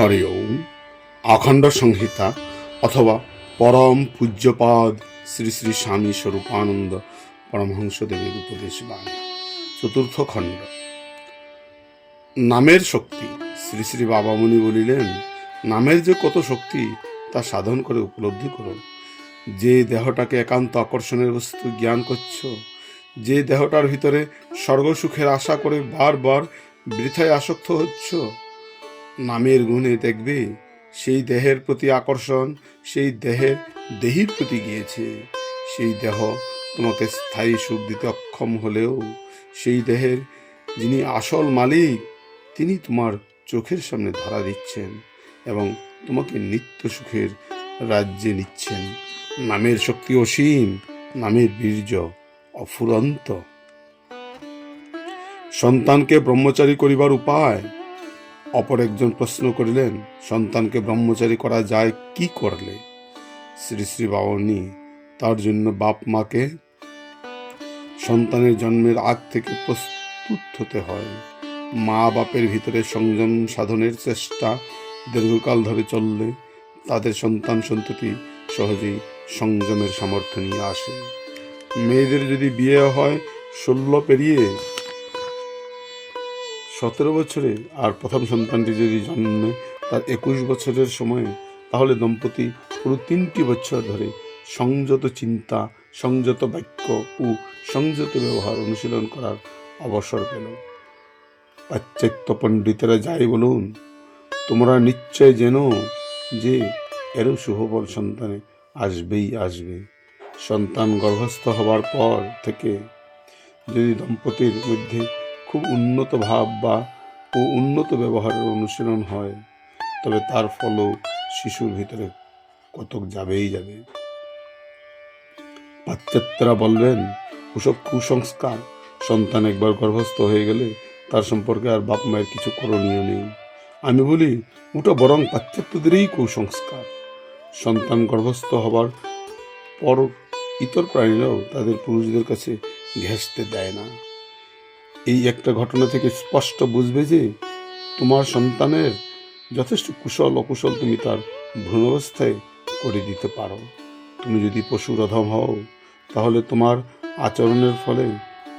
হরি ওম অখণ্ড সংহিতা অথবা পরম পূজ্যপাদ শ্রী শ্রী স্বামী স্বরূপানন্দ পরমহংসদেবের উপদেশ বাণী। চতুর্থ খণ্ড। নামের শক্তি। শ্রী শ্রী বাবামুনি বলিলেন, নামের যে কত শক্তি, তা সাধন করে উপলব্ধি করো যে দেহটাকে একান্ত আকর্ষণের বস্তু জ্ঞান করছ, যে দেহটার ভিতরে স্বর্গসুখের আশা করে বারবার বৃথায় আসক্ত হচ্ছ নামের গুণে দেখবে সেই দেহের প্রতি আকর্ষণ, সেই দেহের দেহির প্রতি গিয়েছে। সেই দেহ তোমাকে স্থায়ী সুখ দিতে অক্ষম হলেও, সেই দেহের যিনি আসল মালিক, তিনি তোমার চোখের সামনে ধরা দিচ্ছেন এবং তোমাকে নিত্য সুখের রাজ্যে নিচ্ছেন। নামের শক্তি অসীম, নামের বীর্য অফুরন্ত। সন্তানকে ব্রহ্মচারী করিবার উপায় অপর একজন প্রশ্ন করিলেন, সন্তানকে ব্রহ্মচারী করা যায় কি করলে? শ্রী শ্রী বাবনী তার জন্য বাপ মাকে সন্তানের জন্মের আগ থেকে প্রস্তুত হতে হয়। মা বাপের ভিতরে সংযম সাধনের চেষ্টা দীর্ঘকাল ধরে চললে তাদের সন্তান সন্ততি সহজেই সংযমের সামর্থ্য নিয়ে আসে। মেয়েদের যদি বিয়ে হয়, ষোলো পেরিয়ে সতেরো বছরে আর প্রথম সন্তানটি যদি জন্মে তার একুশ বছরের সময়ে, তাহলে দম্পতি পুরো তিনটি বছর ধরে সংযত চিন্তা, সংযত বাক্য ও সংযত ব্যবহার অনুশীলন করার অবসর পেল। পাশ্চাত্য পণ্ডিতেরা যাই বলুন, তোমরা নিশ্চয় যেন যে এরও সুহবল সন্তানে আসবেই আসবে। সন্তান গর্ভস্থ হবার পর থেকে যদি দম্পতির মধ্যে খুব উন্নত ভাব বা ও উন্নত ব্যবহারের অনুশীলন হয়। তবে তার ফলও শিশুর ভিতরে কতক যাবেই যাবে। পাশ্চাত্যরা বলবেন, ওসব কুসংস্কার। সন্তান একবার গর্ভস্থ হয়ে গেলে তার সম্পর্কে আর বাপ মায়ের কিছু করণীয় নেই। আমি বলি, ওটা বরং পাশ্চাত্যদেরই কুসংস্কার। সন্তান গর্ভস্থ হবার পর ইতর প্রাণীরাও তাদের পুরুষদের কাছে ঘেঁষতে দেয় না। এই একটা ঘটনা থেকে স্পষ্ট বুঝবে যে তোমার সন্তানের যথেষ্ট কুশল, অকুশল তুমি তার ভ্রূণাবস্থায় করে দিতে পারো। তুমি যদি পশুর অধম হও, তাহলে তোমার আচরণের ফলে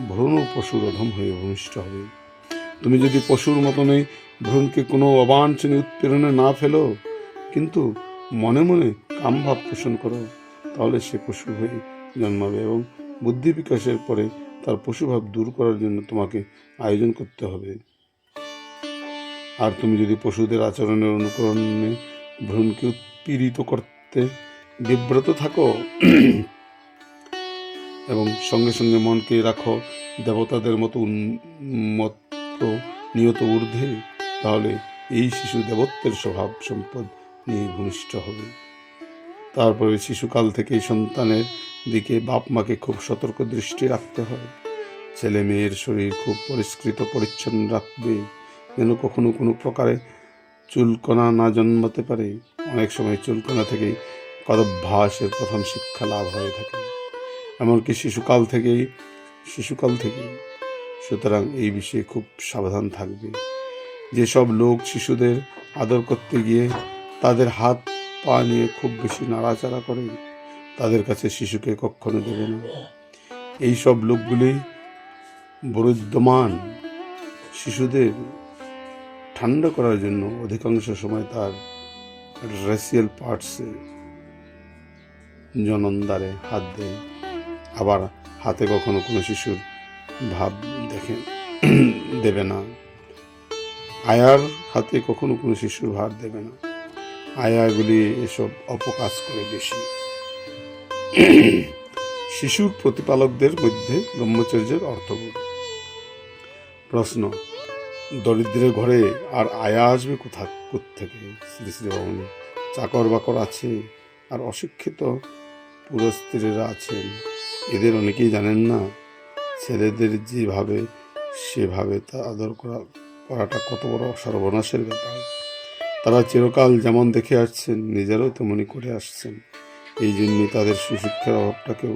ভ্রূণ পশুর অধম হয়ে ভূমিষ্ঠ হবে। তুমি যদি পশুর মতনই ভ্রূণকে কোনো অবাঞ্ছনীয় উৎপীড়নে না ফেলো, কিন্তু মনে মনে কামভাব পোষণ করো, তাহলে সে পশু হয়ে জন্মাবে এবং বুদ্ধি বিকাশের পরে তার পশুভাব দূর করার জন্য তোমাকে আয়োজন করতে হবে। আর তুমি যদি পশুদের আচরণের অনুকরণে ভ্রূণকে উৎপীড়িত করতে বিব্রত থাকো, এবং সঙ্গে সঙ্গে মনকে রাখো, দেবতাদের মতো উন্মত্ত, নিয়ত ঊর্ধ্বে, তাহলে এই শিশু দেবত্বের স্বভাব সম্পদ নিয়ে ভূমিষ্ঠ হবে। তারপরে শিশুকাল থেকেই সন্তানের দিকে বাপ মাকে খুব সতর্ক দৃষ্টি রাখতে হয়। ছেলে মেয়ের শরীর খুব পরিষ্কৃত, পরিচ্ছন্ন রাখবে। যেন কখনো কোনো প্রকারে চুলকণা না জন্মাতে পারে। অনেক সময় চুলকণা থেকেই কদভ্যাসের প্রথম শিক্ষা লাভ হয়ে থাকে। এমনকি শিশুকাল থেকেই শিশুকাল থেকেই। সুতরাং এই বিষয়ে খুব সাবধান থাকবে। যেসব লোক শিশুদের আদর করতে গিয়ে তাদের হাত পা নিয়ে খুব বেশি নাড়াচাড়া করে তাদের কাছে শিশুকে কখনো দেবে না। এই সব লোকগুলি বরুদ্যমান শিশুদের ঠান্ডা করার জন্য অধিকাংশ সময় তার রেসিয়াল পার্টসে জনন্দারে হাত দেয়। আবার হাতে কখনো কোনো শিশুর ভাব দেখে, দেবে না। আয়ার হাতে কখনো কোনো শিশুর ভার দেবে না। আয়াগুলি এসব অপকাজ করে বেশি। শিশুর প্রতিপালকদের মধ্যে ব্রহ্মচর্যের অর্থবোধ। প্রশ্ন, দরিদ্রের ঘরে আর আয়া আসবে কোথা থেকে শ্রী শ্রী ভবন চাকর বাকর আছে আর অশিক্ষিত পুরস্ত্রীরা আছেন। এদের অনেকেই জানেন না, ছেলেদের যেভাবে, সেভাবে তা আদর করা করাটা কত বড় সর্বনাশের ব্যাপার। তারা চিরকাল যেমন দেখে আসছেন, নিজেরাও তেমনই করে আসছেন। এই জন্যই তাদের সুশিক্ষার অভাবটাকেও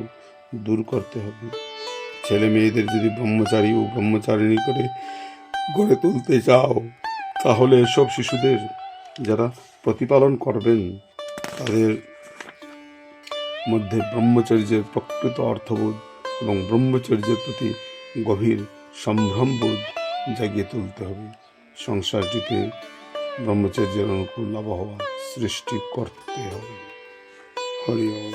দূর করতে হবে। ছেলে মেয়েদের যদি ব্রহ্মচারী ও ব্রহ্মচারিণী করে গড়ে তুলতে চাও, তাহলে এসব শিশুদের যারা প্রতিপালন করবেন, তাদের মধ্যে ব্রহ্মচর্যের প্রকৃত অর্থবোধ এবং ব্রহ্মচর্যের প্রতি গভীর সম্ভ্রমবোধ জাগিয়ে তুলতে হবে। সংসারটিতে ব্রহ্মচর্যের অনুকূল আবহাওয়া সৃষ্টি করতে হবে। হরি ওম